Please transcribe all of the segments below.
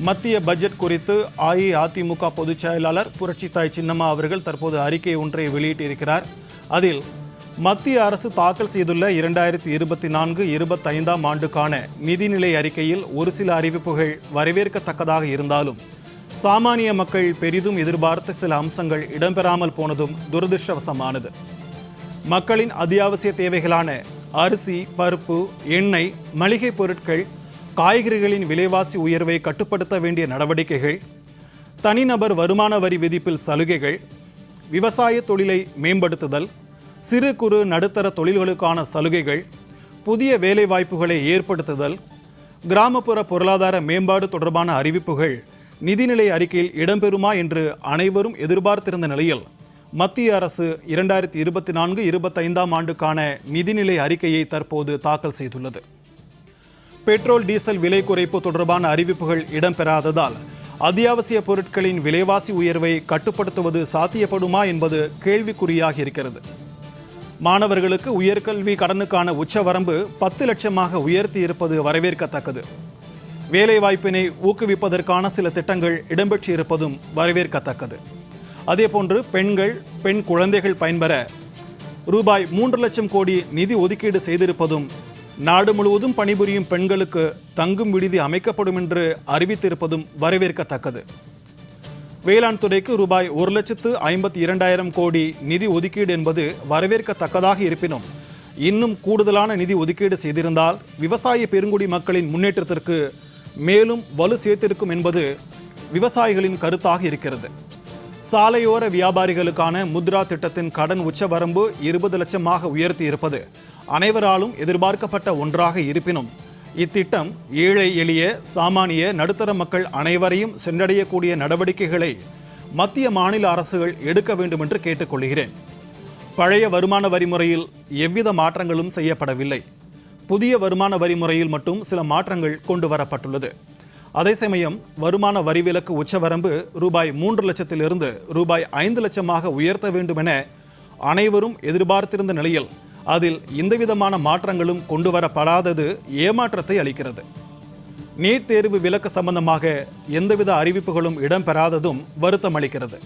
மத்திய பட்ஜெட் குறித்து அஇஅதிமுக பொதுச் செயலாளர் புரட்சித்தாய் சின்னம்மா அவர்கள் தற்போது அறிக்கை ஒன்றை வெளியிட்டிருக்கிறார். அதில் மத்திய அரசு தாக்கல் செய்துள்ள இரண்டாயிரத்தி இருபத்தி நான்கு இருபத்தைந்தாம் ஆண்டுக்கான நிதிநிலை அறிக்கையில் ஒரு சில அறிவிப்புகள் வரவேற்கத்தக்கதாக இருந்தாலும் சாமானிய மக்கள் பெரிதும் எதிர்பார்த்த சில அம்சங்கள் இடம்பெறாமல் போனதும் துரதிருஷ்டவசமானது. மக்களின் அத்தியாவசிய தேவைகளான அரிசி பருப்பு எண்ணெய் மளிகை பொருட்கள் காய்கறிகளின் விலைவாசி உயர்வை கட்டுப்படுத்த வேண்டிய நடவடிக்கைகள் தனிநபர் வருமான வரி விதிப்பில் சலுகைகள் விவசாய தொழிலை மேம்படுத்துதல் சிறு குறு நடுத்தர தொழில்களுக்கான சலுகைகள் புதிய வேலைவாய்ப்புகளை ஏற்படுத்துதல் கிராமப்புற பொருளாதார மேம்பாடு தொடர்பான அறிவிப்புகள் நிதிநிலை அறிக்கையில் இடம்பெறுமா என்று அனைவரும் எதிர்பார்த்திருந்த நிலையில் மத்திய அரசு இரண்டாயிரத்தி இருபத்தி நான்கு இருபத்தைந்தாம் ஆண்டுக்கான நிதிநிலை அறிக்கையை தற்போது தாக்கல் செய்துள்ளது. பெட்ரோல் டீசல் விலை குறைப்பு தொடர்பான அறிவிப்புகள் இடம்பெறாததால் அத்தியாவசிய பொருட்களின் விலைவாசி உயர்வை கட்டுப்படுத்துவது சாத்தியப்படுமா என்பது கேள்விக்குறியாக இருக்கிறது. மாணவர்களுக்கு உயர்கல்வி கடனுக்கான உச்சவரம்பு பத்து லட்சமாக உயர்த்தி இருப்பது வரவேற்கத்தக்கது. வேலைவாய்ப்பினை ஊக்குவிப்பதற்கான சில திட்டங்கள் இடம்பெற்றிருப்பதும் வரவேற்கத்தக்கது. அதேபோன்று பெண்கள் பெண் குழந்தைகள் பயன்பெற ரூபாய் மூன்று லட்சம் கோடி நிதி ஒதுக்கீடு செய்திருப்பதும் நாடு முழுவதும் பணிபுரியும் பெண்களுக்கு தங்கும் விடுதி அமைக்கப்படும் என்று அறிவித்திருப்பதும் வரவேற்கத்தக்கது. வேளாண் துறைக்கு ரூபாய் ஒரு லட்சத்து ஐம்பத்தி இரண்டாயிரம் கோடி நிதி ஒதுக்கீடு என்பது வரவேற்கத்தக்கதாக இருப்பினும் இன்னும் கூடுதலான நிதி ஒதுக்கீடு செய்திருந்தால் விவசாய பெருங்குடி மக்களின் முன்னேற்றத்திற்கு மேலும் வலு சேர்த்திருக்கும் என்பது விவசாயிகளின் கருத்தாக இருக்கிறது. சாலையோர வியாபாரிகளுக்கான முத்ரா திட்டத்தின் கடன் உச்சவரம்பு இருபது லட்சமாக உயர்த்தி இருப்பது அனைவராலும் எதிர்பார்க்கப்பட்ட ஒன்றாக இருப்பினும் இத்திட்டம் ஏழை எளிய சாமானிய நடுத்தர மக்கள் அனைவரையும் சென்றடையக்கூடிய நடவடிக்கைகளை மத்திய மாநில அரசுகள் எடுக்க வேண்டும் என்று கேட்டுக்கொள்கிறேன். பழைய வருமான வரி முறையில் எவ்வித மாற்றங்களும் செய்யப்படவில்லை. புதிய வருமான வரி முறையில் மட்டும் சில மாற்றங்கள் கொண்டு வரப்பட்டுள்ளது அதே சமயம் வருமான வரி விலக்கு உச்சவரம்பு ரூபாய் மூன்று லட்சத்திலிருந்து ரூபாய் ஐந்து லட்சமாக உயர்த்த வேண்டும் என அனைவரும் எதிர்பார்த்திருந்த நிலையில் அதில் எந்தவிதமான மாற்றங்களும் கொண்டு வரப்படாதது ஏமாற்றத்தை அளிக்கிறது. நீட் தேர்வு விலக்கு சம்பந்தமாக எந்தவித அறிவிப்புகளும் இடம்பெறாததும் வருத்தம் அளிக்கிறது.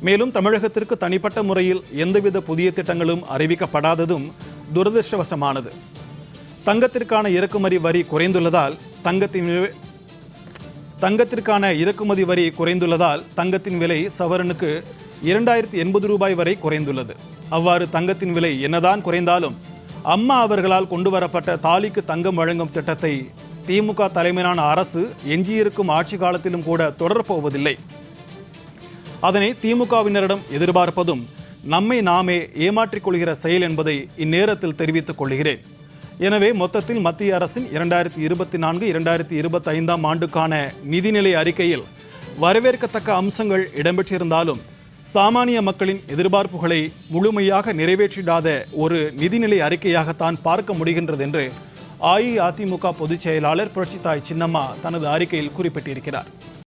மேலும் தமிழகத்திற்கு தனிப்பட்ட முறையில் எந்தவித புதிய திட்டங்களும் அறிவிக்கப்படாததும் துரதிருஷ்டவசமானது. தங்கத்திற்கான இறக்குமதி வரி குறைந்துள்ளதால் தங்கத்தின் தங்கத்திற்கான இறக்குமதி வரி குறைந்துள்ளதால் தங்கத்தின் விலை சவரனுக்கு இரண்டாயிரத்தி எண்பது ரூபாய் வரை குறைந்துள்ளது. அவ்வாறு தங்கத்தின் விலை என்னதான் குறைந்தாலும் அம்மா அவர்களால் கொண்டு வரப்பட்ட தாலிக்கு தங்கம் வழங்கும் திட்டத்தை திமுக தலைமையிலான அரசு எஞ்சியிருக்கும் ஆட்சி காலத்திலும் கூட தொடரப்போவதில்லை. அதனை திமுகவினரிடம் எதிர்பார்ப்பதும் நம்மை நாமே ஏமாற்றிக் கொள்கிற செயல் என்பதை இந்நேரத்தில் தெரிவித்துக் கொள்கிறேன். எனவே மொத்தத்தில் மத்திய அரசின் இரண்டாயிரத்தி இருபத்தி நான்கு இரண்டாயிரத்தி இருபத்தி ஐந்தாம் ஆண்டுக்கான நிதிநிலை அறிக்கையில் வரவேற்கத்தக்க அம்சங்கள் இடம்பெற்றிருந்தாலும் சாமானிய மக்களின் எதிர்பார்ப்புகளை முழுமையாக நிறைவேற்றிடாத ஒரு நிதிநிலை அறிக்கையாகத்தான் பார்க்க முடிகின்றது என்று அஇஅதிமுக பொதுச் செயலாளர் புரட்சித்தாய் சின்னம்மா தனது அறிக்கையில் குறிப்பிட்டிருக்கிறார்.